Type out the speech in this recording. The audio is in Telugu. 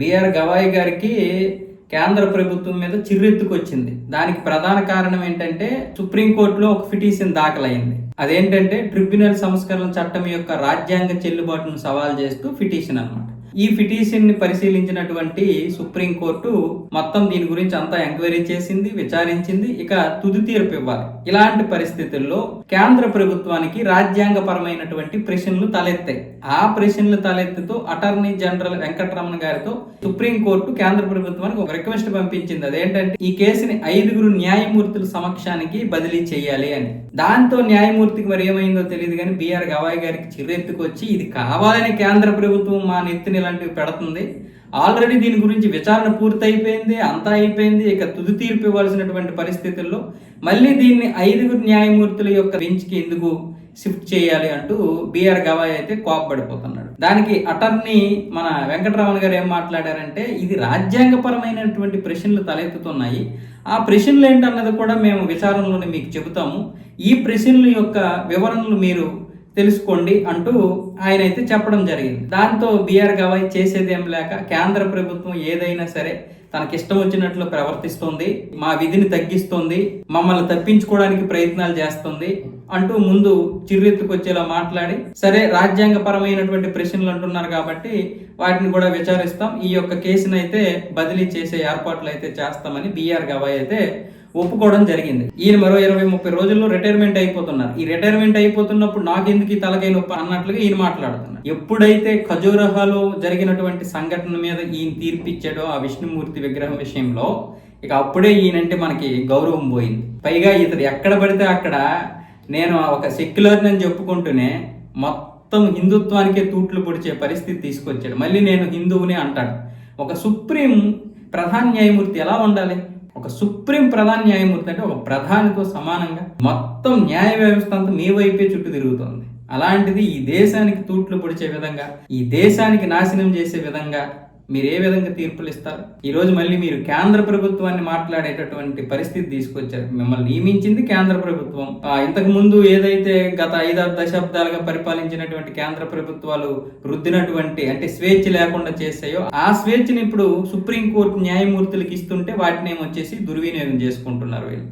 బిఆర్ గవాయి గారికి కేంద్ర ప్రభుత్వం మీద చిర్రెత్తుకొచ్చింది. దానికి ప్రధాన కారణం ఏంటంటే సుప్రీంకోర్టులో ఒక పిటిషన్ దాఖలైంది. అదేంటంటే ట్రిబ్యునల్ సంస్కరణ చట్టం యొక్క రాజ్యాంగ చెల్లుబాటును సవాల్ చేస్తూ పిటిషన్ అన్నమాట. ఈ పిటిషన్ని పరిశీలించినటువంటి సుప్రీంకోర్టు మొత్తం దీని గురించి అంతా ఎంక్వైరీ చేసింది విచారించింది. ఇక తుది తీర్పు ఇవ్వాలి. ఇలాంటి పరిస్థితుల్లో కేంద్ర ప్రభుత్వానికి రాజ్యాంగపరమైనటువంటి ప్రశ్నలు తలెత్తాయి. ఆ ప్రశ్నలు తలెత్తుతూ అటార్నీ జనరల్ వెంకటరమణ గారితో సుప్రీంకోర్టు కేంద్ర ప్రభుత్వానికి ఒక రిక్వెస్ట్ పంపించింది. అదేంటంటే ఈ కేసుని ఐదుగురు న్యాయమూర్తుల సమక్షానికి బదిలీ చేయాలి అని. దాంతో న్యాయమూర్తికి మరి ఏమైందో తెలియదు కానీ బీఆర్ గవాయ్ గారికి చిర్రెత్తుకొచ్చి ఇది కావాలని కేంద్ర ప్రభుత్వం మా నెత్తిని ఇలాంటివి పెడుతుంది. ఆల్రెడీ దీని గురించి విచారణ పూర్తయిపోయింది అంతా అయిపోయింది. ఇక తుది తీర్పు ఇవ్వాల్సినటువంటి పరిస్థితుల్లో మళ్ళీ దీన్ని ఐదుగురు న్యాయమూర్తుల యొక్క బెంచ్కి ఎందుకు షిఫ్ట్ చేయాలి అంటూ బిఆర్ గవాయ్ అయితే కోపపడిపోతున్నాడు. దానికి అటర్నీ మన వెంకటరమణ గారు ఏం మాట్లాడారంటే ఇది రాజ్యాంగపరమైనటువంటి ప్రశ్నలు తలెత్తుతున్నాయి. ఆ ప్రశ్నలు ఏంటన్నది కూడా మేము విచారణలోనే మీకు చెబుతాము. ఈ ప్రశ్నల యొక్క వివరణలు మీరు తెలుసుకోండి అంటూ ఆయన అయితే చెప్పడం జరిగింది. దాంతో బిఆర్ గవాయ్ చేసేదేం లేక కేంద్ర ప్రభుత్వం ఏదైనా సరే తనకి ఇష్టం వచ్చినట్లు ప్రవర్తిస్తుంది మా విధిని తగ్గిస్తుంది మమ్మల్ని తప్పించుకోవడానికి ప్రయత్నాలు చేస్తుంది. అంటూ ముందు చిర్రెత్తుకొచ్చేలా మాట్లాడి సరే రాజ్యాంగపరమైనటువంటి ప్రశ్నలు అంటున్నారు కాబట్టి వాటిని కూడా విచారిస్తాం. ఈ యొక్క కేసును అయితే బదిలీ చేసే ఏర్పాట్లు అయితే చేస్తామని బీఆర్ గవాయ్ అయితే ఒప్పుకోవడం జరిగింది. ఈయన మరో ఇరవై ముప్పై రోజుల్లో రిటైర్మెంట్ అయిపోతున్నారు. ఈ రిటైర్మెంట్ అయిపోతున్నప్పుడు నాకెందుకు ఈ తలకై నొప్పి అన్నట్లుగా ఈయన మాట్లాడుతున్నారు. ఎప్పుడైతే ఖజూరహాలో జరిగినటువంటి సంఘటన మీద ఈయన తీర్పిచ్చాడో ఆ విష్ణుమూర్తి విగ్రహం విషయంలో ఇక అప్పుడే ఈయనంటే మనకి గౌరవం పోయింది. పైగా ఇతడు ఎక్కడ పడితే అక్కడ నేను ఒక సెక్యులర్ అని చెప్పుకుంటూనే మొత్తం హిందుత్వానికే తూట్లు పొడిచే పరిస్థితి తీసుకొచ్చాడు. మళ్ళీ నేను హిందువునే అంటాడు. ఒక సుప్రీం ప్రధాన న్యాయమూర్తి ఎలా ఉండాలి? ఒక సుప్రీం ప్రధాన న్యాయమూర్తి అంటే ఒక ప్రధానితో సమానంగా మొత్తం న్యాయ వ్యవస్థ అంతా మీ వైపే చుట్టూ తిరుగుతుంది. అలాంటిది ఈ దేశానికి తూట్లు పొడిచే విధంగా ఈ దేశానికి నాశనం చేసే విధంగా మీరు ఏ విధంగా తీర్పులు ఇస్తారు? ఈరోజు మళ్ళీ మీరు కేంద్ర ప్రభుత్వాన్ని మాట్లాడేటటువంటి పరిస్థితి తీసుకొచ్చారు. మిమ్మల్ని నియమించింది కేంద్ర ప్రభుత్వం. ఇంతకు ముందు ఏదైతే గత ఐదారు దశాబ్దాలుగా పరిపాలించినటువంటి కేంద్ర ప్రభుత్వాలు రుద్దినటువంటి అంటే స్వేచ్ఛ లేకుండా చేసాయో ఆ స్వేచ్ఛని ఇప్పుడు సుప్రీంకోర్టు న్యాయమూర్తులకు ఇస్తుంటే వాటిని వచ్చేసి దుర్వినియోగం చేసుకుంటున్నారు వీళ్ళు.